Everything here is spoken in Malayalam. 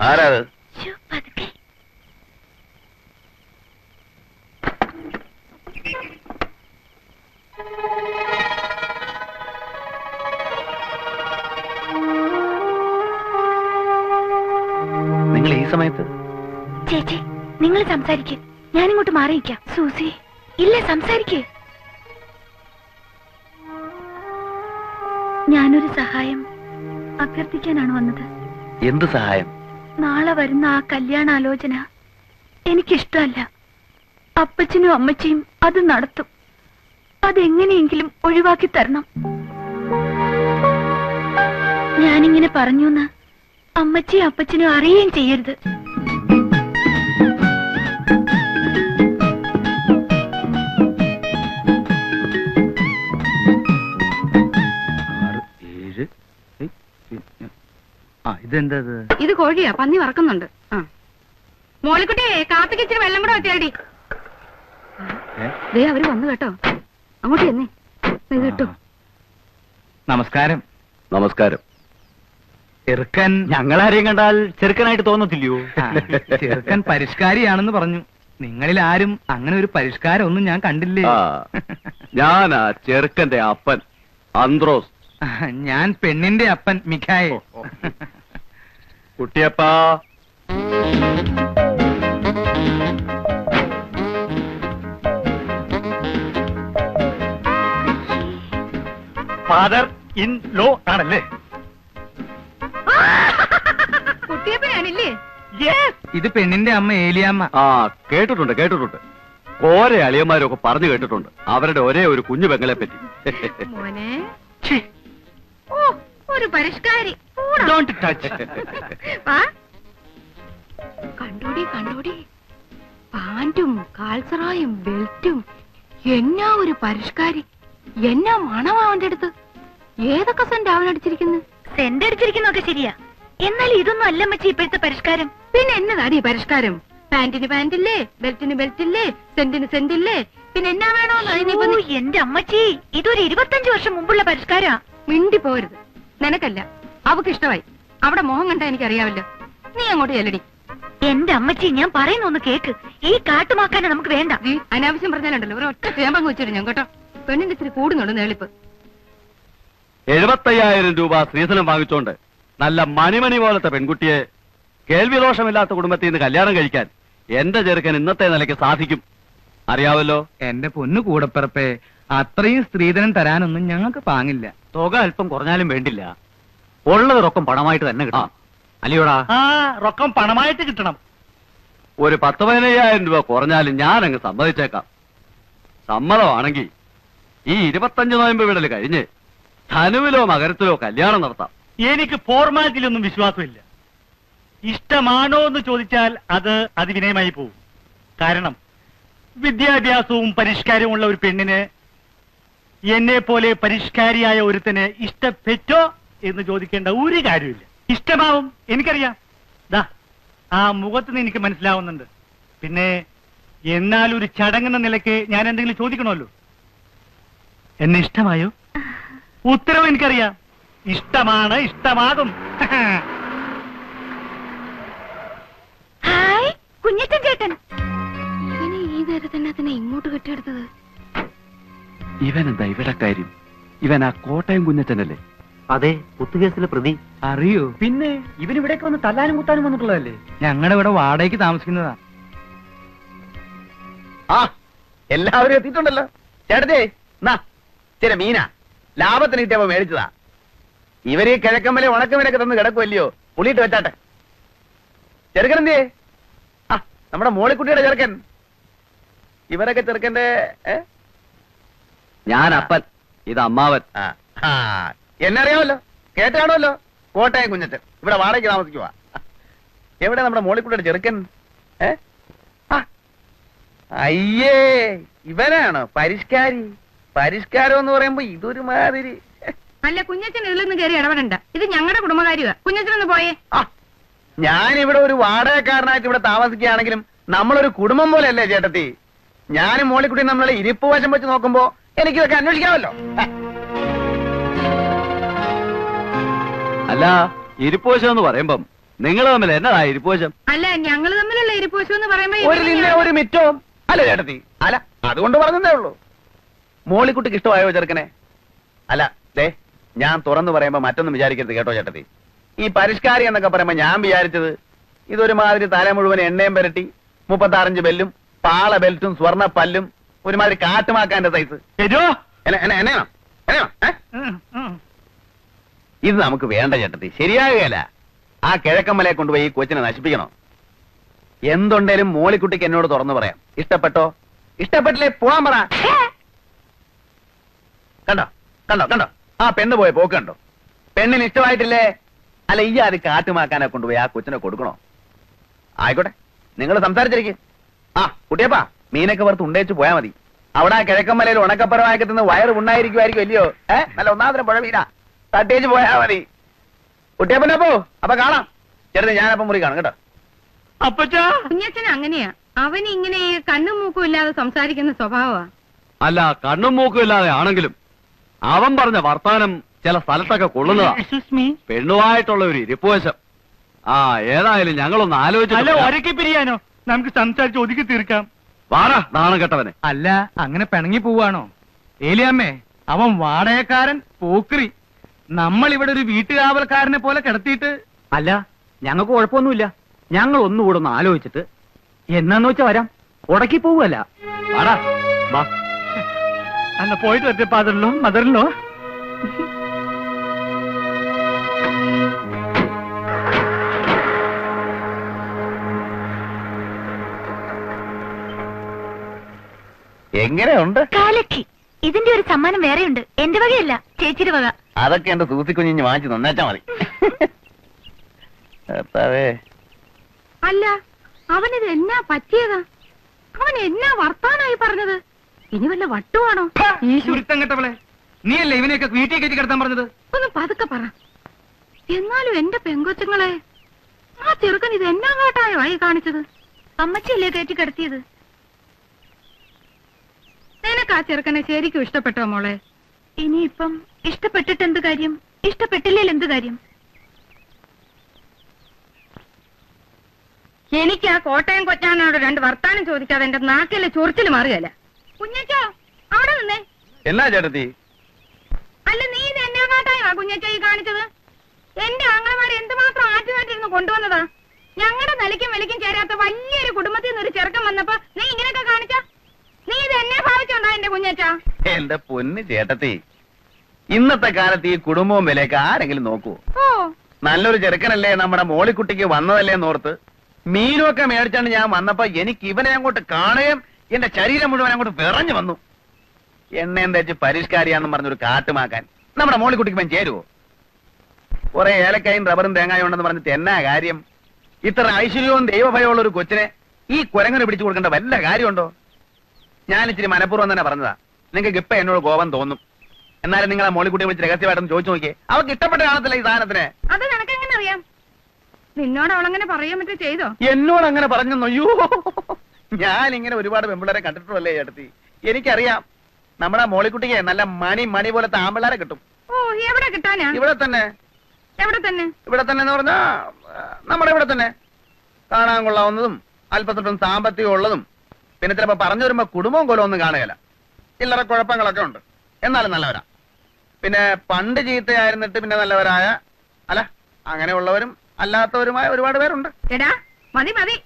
ആരാത്. നിങ്ങൾ ഈ സമയത്ത്? ചേച്ചി നിങ്ങൾ സംസാരിക്ക്. ഞാനിങ്ങോട്ട് മാറിയിക്കാം സൂസി ഇല്ല സംസാരിക്ക്. ഞാനൊരു സഹായം അഭ്യർത്ഥിക്കാനാണ് വന്നത്. എന്ത് സഹായം? നാളെ വരുന്ന ആ കല്യാണാലോചന എനിക്കിഷ്ടമല്ല. അപ്പച്ചനും അമ്മച്ചിയും അത് നടത്തും. അതെങ്ങനെയെങ്കിലും ഒഴിവാക്കി തരണം. ഞാനിങ്ങനെ പറഞ്ഞു അമ്മച്ചിയും അപ്പച്ചനും അറിയുകയും ചെയ്യരുത്. ആ ഇതെന്താ ഇത്? കോഴിയാ പന്നി വറക്കുന്നുണ്ട്. ആ. മോളിക്കുട്ടിയെ കാപ്പിക്ക് ഇച്ചിരി വെള്ളം കൂടെ വെച്ചാടി? ദേ അവർ വന്നു കേട്ടോ. അങ്ങോട്ട് ഇത് കിട്ടോ. നമസ്കാരം. നമസ്കാരം. ചെറുക്കൻ ഞങ്ങളാരെയും കണ്ടാൽ ചെറുക്കനായിട്ട് തോന്നത്തില്ലയോ? ചെറുക്കൻ പരിഷ്കാരിയാണെന്ന് പറഞ്ഞു. നിങ്ങളിൽ ആരും അങ്ങനെ ഒരു പരിഷ്കാരം ഒന്നും ഞാൻ കണ്ടില്ലേ? ഞാനാ ചെറുക്കന്റെ അപ്പൻ അന്ത്രോസ്. ഞാൻ പെണ്ണിന്റെ അപ്പൻ മിഖായെ കുട്ടിയപ്പാ. ഫാദർ ഇൻ ലോ ആണല്ലേ? കുട്ടിയപ്പനാണില്ലേ ഇത് പെണ്ണിന്റെ അമ്മ ഏലിയാമ്മ. ആ കേട്ടിട്ടുണ്ട് കേട്ടിട്ടുണ്ട്. ഓരോ അളിയന്മാരൊക്കെ പറഞ്ഞു കേട്ടിട്ടുണ്ട്. അവരുടെ ഒരേ ഒരു കുഞ്ഞു പെങ്ങളെ പറ്റി മോനെ ഓ ഒരു പരിഷ്കാരി. പോടാ. ഡോണ്ട് ടച്ച് വാ. കണ്ടോടി കണ്ടോടി. പാന്റും കാൽസറായും ബെൽറ്റും. എന്നാ ഒരു പരിഷ്കാരി? എന്നാ മണം അവന്റെ അടുത്ത്? ഏതൊക്കെ സെന്റ് അവൻ അടിച്ചിരിക്കുന്നു? സെന്റ് അടിച്ചിരിക്കുന്നൊക്കെ ശരിയാ. എന്നാൽ ഇതൊന്നും അല്ല മച്ചി ഇപ്പോഴത്തെ പരിഷ്കാരം. പിന്നെ എന്നതാടി ഈ പരിഷ്കാരം? പാന്റിന് പാന്റില്ലേ ബെൽറ്റിന് ബെൽറ്റില്ലേ സെന്റിന് സെന്റില്ലേ? പിന്നെ എന്നാ വേണോന്ന് ഓ, നീ എന്റെ അമ്മച്ചി ഇതൊരു ഇരുപത്തഞ്ചു വർഷം മുമ്പുള്ള പരിഷ്കാരാ. മിണ്ടി പോരുത്. നിനക്കല്ല. അവക്ക് ഇഷ്ടമായി. അവിടെ മോഹം കണ്ടാ എനിക്കറിയാവല്ലോ നീ അങ്ങോട്ട് ചെല്ലടി. എന്റെ അമ്മച്ചി ഞാൻ പറയുന്ന ഒന്ന് കേക്ക്. ഈ കാട്ടുമാക്കാനെ നമുക്ക് വേണ്ട. നീ അനാവശ്യം പറഞ്ഞാലുണ്ടല്ലോ. ഒരു ഒറ്റ ചേമ്പങ്ങ് വെച്ചിട്ട് ഞാൻ കേട്ടോ? പെണ്ണിന്റെ ഇത്തിരി കൂടുന്നുണ്ട് നേളിപ്പ്. എഴുപത്തയ്യായിരം രൂപ സ്ത്രീധനം വാങ്ങിച്ചോണ്ട് നല്ല മണിമണി പോലത്തെ പെൺകുട്ടിയെ കേൾവിദോഷമില്ലാത്ത കുടുംബത്തിൽ നിന്ന് കല്യാണം കഴിക്കാൻ എന്റെ ചെറുക്കൻ ഇന്നത്തെ നിലയ്ക്ക് സാധിക്കും. അറിയാവല്ലോ? എന്റെ പൊന്നു കൂടപ്പിറപ്പേ അത്രയും സ്ത്രീധനം തരാനൊന്നും ഞങ്ങൾക്ക് പാങ്ങില്ല. തുക അല്പം കുറഞ്ഞാലും വേണ്ടില്ല. ഉള്ളത് റൊക്കം പണമായിട്ട് തന്നെ കിട്ടണം. അല്ലയോടാ ആ റൊക്കം പണമായിട്ട് കിട്ടണം. ഒരു പത്ത് പതിനയ്യായിരം രൂപ കുറഞ്ഞാലും ഞാൻ അങ്ങ് സമ്മതിച്ചേക്കാം. സമ്മതമാണെങ്കിൽ ഈ ഇരുപത്തഞ്ച് നോയമ്പ് വിടൽ കഴിഞ്ഞ് ധനുവിലോ മകരത്തിലോ കല്യാണം നടത്താം. എനിക്ക് ഫോർമാലിറ്റിയിലൊന്നും വിശ്വാസമില്ല. ഇഷ്ടമാണോ എന്ന് ചോദിച്ചാൽ അത് അതിവിനയമായി പോകും കാരണം വിദ്യാഭ്യാസവും പരിഷ്കാരവും ഉള്ള ഒരു പെണ്ണിന് എന്നെ പോലെ പരിഷ്കാരിയായ ഒരുത്തന് ഇഷ്ടപ്പെറ്റോ എന്ന് ചോദിക്കേണ്ട ഒരു കാര്യമില്ല ഇഷ്ടമാവും എനിക്കറിയാം. ദാ ആ മുഖത്ത് നിന്ന് എനിക്ക് മനസ്സിലാവുന്നുണ്ട്. പിന്നെ എന്നാൽ ഒരു ചടങ്ങെന്ന നിലയ്ക്ക് ഞാൻ എന്തെങ്കിലും ചോദിക്കണമല്ലോ. എന്നെ ഇഷ്ടമായോ? ഉത്തരവ് എനിക്കറിയാം. ഇഷ്ടമാണ് ഇഷ്ടമാകും. ഹായ് ചേട്ടൻ. ഈ നേരത്തന്നെ അതിനെ ഇങ്ങോട്ട് കെട്ടിയെടുത്തത് ഇവൻ എന്താ ഇവിടെ കാര്യം ഇവൻ ആ കോട്ടയം കുഞ്ഞച്ചനല്ലേ അതെ കുത്തുകേസിലെ പ്രതി. അറിയോ? പിന്നെ ഇവൻ ഇവിടേക്ക് വന്ന് തല്ലാനും കുത്താനും വന്നിട്ടുള്ളതല്ലേ? ഞങ്ങളുടെ ഇവിടെ വാടകയ്ക്ക് താമസിക്കുന്നതാ. ആ എല്ലാവരും എത്തിയിട്ടുണ്ടല്ലോ. ചേട്ടത്തെ നാ ചില മീന. ലാഭത്തിന് കിട്ടിയപ്പോ മേടിച്ചതാ. ഇവർ ഈ കിഴക്കമ്പലെ ഉണക്കമേലൊക്കെ തന്ന് കിടക്കുമല്ലയോ പുളിയിട്ട് വെച്ചാട്ടെ. ചെറുക്കനെന്തേ ആ നമ്മുടെ മോളിക്കുട്ടിയുടെ ചെറുക്കൻ. ഇവരൊക്കെ ചെറുക്കന്റെ ഏ? ഞാൻ അപ്പൻ. ഇത് അമ്മാവൻ. എന്നെ അറിയാമല്ലോ കേട്ടാണല്ലോ കോട്ടയം കുഞ്ഞച്ചൻ ഇവിടെ വാടകയ്ക്ക് താമസിക്കുക എവിടെ നമ്മുടെ മോളിക്കുട്ടിയുടെ ചെറുക്കൻ? ഏ? അയ്യേ ഇവനാണോ പരിഷ്കാരി? പരിഷ്കാരം എന്ന് പറയുമ്പോ ഇതൊരു മാതിരി അല്ല കുഞ്ഞച്ചൻ ഇതിലൊന്നും കയറി ഇടപെടണ്ട. ഇത് ഞങ്ങളുടെ കുടുംബകാര്യമാ കുഞ്ഞച്ചനൊന്ന് പോയേ. ഞാൻ ഇവിടെ ഒരു വാടകക്കാരനായിട്ട് ഇവിടെ താമസിക്കുകയാണെങ്കിലും നമ്മളൊരു കുടുംബം പോലെയല്ലേ ചേട്ടത്തി? ഞാനും മോളിക്കുട്ടിയും നമ്മളെ ഇരിപ്പ് വശം വെച്ച് നോക്കുമ്പോ എനിക്കിതൊക്കെ അന്വേഷിക്കാമല്ലോ. അല്ല ഇരിപ്പോശം എന്ന് പറയുമ്പം നിങ്ങൾ തമ്മിൽ എന്നതാ ഇരിപ്പോശം അല്ല ഞങ്ങൾ തമ്മിലുള്ള ഇരിപ്പോശം എന്ന് ഒരു നിന്നെ ഒരു മിറ്റവും. അല്ല ചേട്ടത്തി അല്ല അതുകൊണ്ട് പറഞ്ഞതേ ഉള്ളൂ. മോളിക്കുട്ടിക്ക് ഇഷ്ടമായോ ചെറുക്കനെ? അല്ല ദേ ഞാൻ തുറന്നു പറയുമ്പോ മറ്റൊന്നും വിചാരിക്കരുത് കേട്ടോ ചേട്ടത്തി. ഈ പരിഷ്കാരി എന്നൊക്കെ പറയുമ്പോ ഞാൻ വിചാരിച്ചത് ഇതൊരുമാതിരി തല മുഴുവൻ എണ്ണയും പുരട്ടി മുപ്പത്താറഞ്ച് ബെല്ലും പാള ബെൽറ്റും സ്വർണ പല്ലും ഒരുമാതിരി കാട്ടുമാക്കാന്റെ സൈസ്? ഇത് നമുക്ക് വേണ്ട ചേട്ടത്തി. ശരിയാകുകയല്ല. ആ കിഴക്കമ്മലെ കൊണ്ടുപോയി ഈ കൊച്ചിനെ നശിപ്പിക്കണോ? എന്തുണ്ടേലും മോളിക്കുട്ടിക്ക് എന്നോട് തുറന്നു പറയാം. ഇഷ്ടപ്പെട്ടോ? ഇഷ്ടപ്പെട്ടില്ലേ? പോവാൻ പറ. കണ്ടോ? കണ്ടോ? കണ്ടോ? ആ പെണ്ണ് പോയ പോക്ക് കണ്ടോ? പെണ്ണിന് ഇഷ്ടമായിട്ടില്ലേ? അല്ല ഈ അത് കാട്ടുമാക്കാനെ കൊണ്ടുപോയി ആ കൊച്ചിനെ കൊടുക്കണോ? ആയിക്കോട്ടെ. നിങ്ങൾ സംസാരിച്ചിരിക്കും. ആ കുട്ടിയപ്പാ. മീനൊക്കെ വറുത്ത് ഉണ്ടേച്ച് പോയാ മതി. അവിടെ ആ കിഴക്കമ്മലയിൽ ഉണക്കപ്പരമാക്കി തിന്ന് വയറ് ഉണ്ടായിരിക്കുമായിരിക്കും അല്ലയോ? ഏ? നല്ല ഒന്നാമതിന് പുഴ മീന. തട്ടേച്ച് പോയാ മതി. കുട്ടിയപ്പനെ പോ. അപ്പൊ കാണാം. ചേട്ടന് ഞാനപ്പം മുറി കാണും കേട്ടോ. അപ്പച്ചാ. കുഞ്ഞച്ഛൻ അങ്ങനെയാ. അവൻ ഇങ്ങനെ കണ്ണും മൂക്കും ഇല്ലാതെ സംസാരിക്കുന്ന സ്വഭാവമാ. അല്ല കണ്ണും മൂക്കും ഇല്ലാതെ ആണെങ്കിലും അവൻ പറഞ്ഞ വർത്താനം ചില സ്ഥലത്തൊക്കെ കൊള്ളുന്നതാ. പെണ്ണുമായിട്ടുള്ള ഒരു ഇരിപ്പുവശം. ആ ഏതായാലും ഞങ്ങളൊന്ന് അല്ല ആലോചിച്ചു ഒരക്കി പിരിയാനോ? നമുക്ക് സംസാരിച്ച് ഒതുക്കി തീർക്കാം. വാടാ നാണം കെട്ടവനെ. അല്ല അങ്ങനെ പിണങ്ങി പോവാണോ? ഏലിയമ്മേ അവൻ വാടകക്കാരൻ പോക്രി നമ്മൾ ഇവിടെ ഒരു വീട്ടുകാവൽക്കാരനെ പോലെ കിടത്തിയിട്ട് അല്ല ഞങ്ങൾക്ക് കുഴപ്പമൊന്നുമില്ല. ഞങ്ങൾ ഒന്നുകൂടെ ഒന്ന് ആലോചിച്ചിട്ട് എന്നാന്ന് വെച്ചാ വരാം. ഉടക്കി പോവല്ല വാടാ വാ. അന്ന് പോയിട്ട് ഫാദറിലോ മദറിലോ എങ്ങനെയുണ്ട്? കാലക്കി. ഇതിന്റെ ഒരു സമ്മാനം വേറെയുണ്ട്. എന്റെ വകയല്ല ചേച്ചിയുടെ വക. അതൊക്കെ എന്റെ സൂസി കുഞ്ഞിഞ്ഞ് വാങ്ങിച്ചു നന്നാച്ചാ മതി. അല്ല അവനിത് എന്നാ പറ്റിയതാ? അവൻ എന്നാ വർത്താനായി പറഞ്ഞത്? ഇനി വല്ല വട്ടുവാണോ? ഈ ചുരുത്തം കെട്ടവളെ നീയല്ലേ ഇവനെയൊക്കെ വീട്ടിൽ കയറ്റി കിടത്താൻ പറഞ്ഞത്? ഒന്ന് പതുക്കെ പറ. എന്നാലും എന്റെ പെങ്കൊച്ചുങ്ങളെ ആ ചെറുക്കൻ ഇത് എന്നാ കാട്ടായോ ആയി കാണിച്ചത്? അമ്മച്ചിയല്ലേ കയറ്റി കിടത്തിയത്? നിനക്ക് ആ ചെറുക്കനെ ശരിക്കും ഇഷ്ടപ്പെട്ടോ മോളെ? ഇനിയിപ്പം ഇഷ്ടപ്പെട്ടിട്ട് എന്ത് കാര്യം? ഇഷ്ടപ്പെട്ടില്ലേൽ എന്ത് കാര്യം? എനിക്ക് ആ കോട്ടയം കൊച്ചാനോട് രണ്ട് വർത്താനം ചോദിക്കാതെ എന്റെ നാക്കിലെ ചൊറിച്ചിൽ മാറുകയല്ല. കുഞ്ഞച്ചോ അവിടെ നിന്നേ. എന്നാ ചേട്ടത്തി? അല്ല നീ ഇത് എന്നാ കാട്ടായോ കുഞ്ഞച്ച ഈ കാണിച്ചത്? എന്റെ ആങ്ങളമാർ എന്തുമാത്രം ആറ്റുമായിട്ടിരുന്ന് കൊണ്ടുവന്നതാ? ഞങ്ങളുടെ നിലയ്ക്കും വിലയ്ക്കും ചേരാത്ത വലിയൊരു കുടുംബത്തിൽ നിന്ന് ഒരു ചെറുക്കം വന്നപ്പോ നീ ഇങ്ങനെയൊക്കെ കാണിച്ച? ഭാവിച്ചുണ്ടോ എന്റെ പൊന്ന് ചേട്ടത്തി. ഇന്നത്തെ കാലത്ത് ഈ കുടുംബവും വിലയൊക്കെ ആരെങ്കിലും നോക്കൂ. ഓ. നല്ലൊരു ചെറുക്കനല്ലേ നമ്മുടെ മോളിക്കുട്ടിക്ക് വന്നതല്ലേ എന്നോർത്ത്. മീനുമൊക്കെ മേടിച്ചാണ് ഞാൻ വന്നപ്പോ എനിക്ക് ഇവനെ അങ്ങോട്ട് കാണുകയും എന്റെ ശരീരം മുഴുവൻ അങ്ങോട്ട് വിറഞ്ഞു വന്നു. എണ്ണയും തേച്ച് പരിഷ്കാരിയാന്ന് പറഞ്ഞൊരു കാട്ടുമാക്കാൻ നമ്മുടെ മോളിക്കുട്ടിക്ക് ഇവൻ ചേരുവോ? കുറെ ഏലക്കായും റബ്ബറും തേങ്ങായും ഉണ്ടെന്ന് പറഞ്ഞിട്ട് എന്നാ കാര്യം? ഇത്ര ഐശ്വര്യവും ദൈവഭയമുള്ള ഒരു കൊച്ചിനെ ഈ കുരങ്ങനെ പിടിച്ചു കൊടുക്കേണ്ട വല്ല കാര്യമുണ്ടോ? ഞാൻ ഇച്ചിരി മനഃപൂർവം തന്നെ പറഞ്ഞതാ. നിങ്ങൾക്ക് ഇപ്പൊ എന്നോട് കോപം തോന്നും. എന്നാലും നിങ്ങൾ ആ മോളിക്കുട്ടിയെ വിളിച്ച് രഹസ്യമായിട്ടൊന്ന് ചോദിച്ചു നോക്കിയേ. അവർക്ക് ഇഷ്ടപ്പെട്ട കാണത്തില്ല ഈ സാധനത്തിന്. അത് നിനക്കെങ്ങനെ അറിയാം? നിന്നോട് അവളങ്ങനെ പറയാൻ പറ്റോ ചെയ്തോ? എന്നോട് അങ്ങനെ പറഞ്ഞു അയ്യോ. ഞാൻ ഇങ്ങനെ ഒരുപാട് പെമ്പിള്ളേരെ കണ്ടിട്ടുള്ളേ ചേട്ടത്തി. എനിക്കറിയാം നമ്മുടെ മോളിക്കുട്ടിക്ക് നല്ല മണി മണി പോലത്തെ ആമ്പിള്ളേരെ കിട്ടും. ഓ എവിടെ കിട്ടാനാ? ഇവിടെ തന്നെ. എവിടെ തന്നെ? ഇവിടെ തന്നെ എന്ന് പറഞ്ഞാ നമ്മുടെ ഇവിടെ തന്നെ. കാണാൻ കൊള്ളാവുന്നതും അല്പത്തൊട്ടും സാമ്പത്തികം ഉള്ളതും പിന്നെ ചിലപ്പോ പറഞ്ഞു വരുമ്പോ കുടുംബവും കൊല്ലം ഒന്നും കാണുകയില്ല. ചില്ലറ കുഴപ്പങ്ങളൊക്കെ ഉണ്ട്. എന്നാലും നല്ലവരാ. പിന്നെ പണ്ട് ചീത്തയായിരുന്നിട്ട് പിന്നെ നല്ലവരായ അല്ല അങ്ങനെയുള്ളവരും അല്ലാത്തവരുമായ ഒരുപാട് പേരുണ്ട്. എടാ മതി മതി.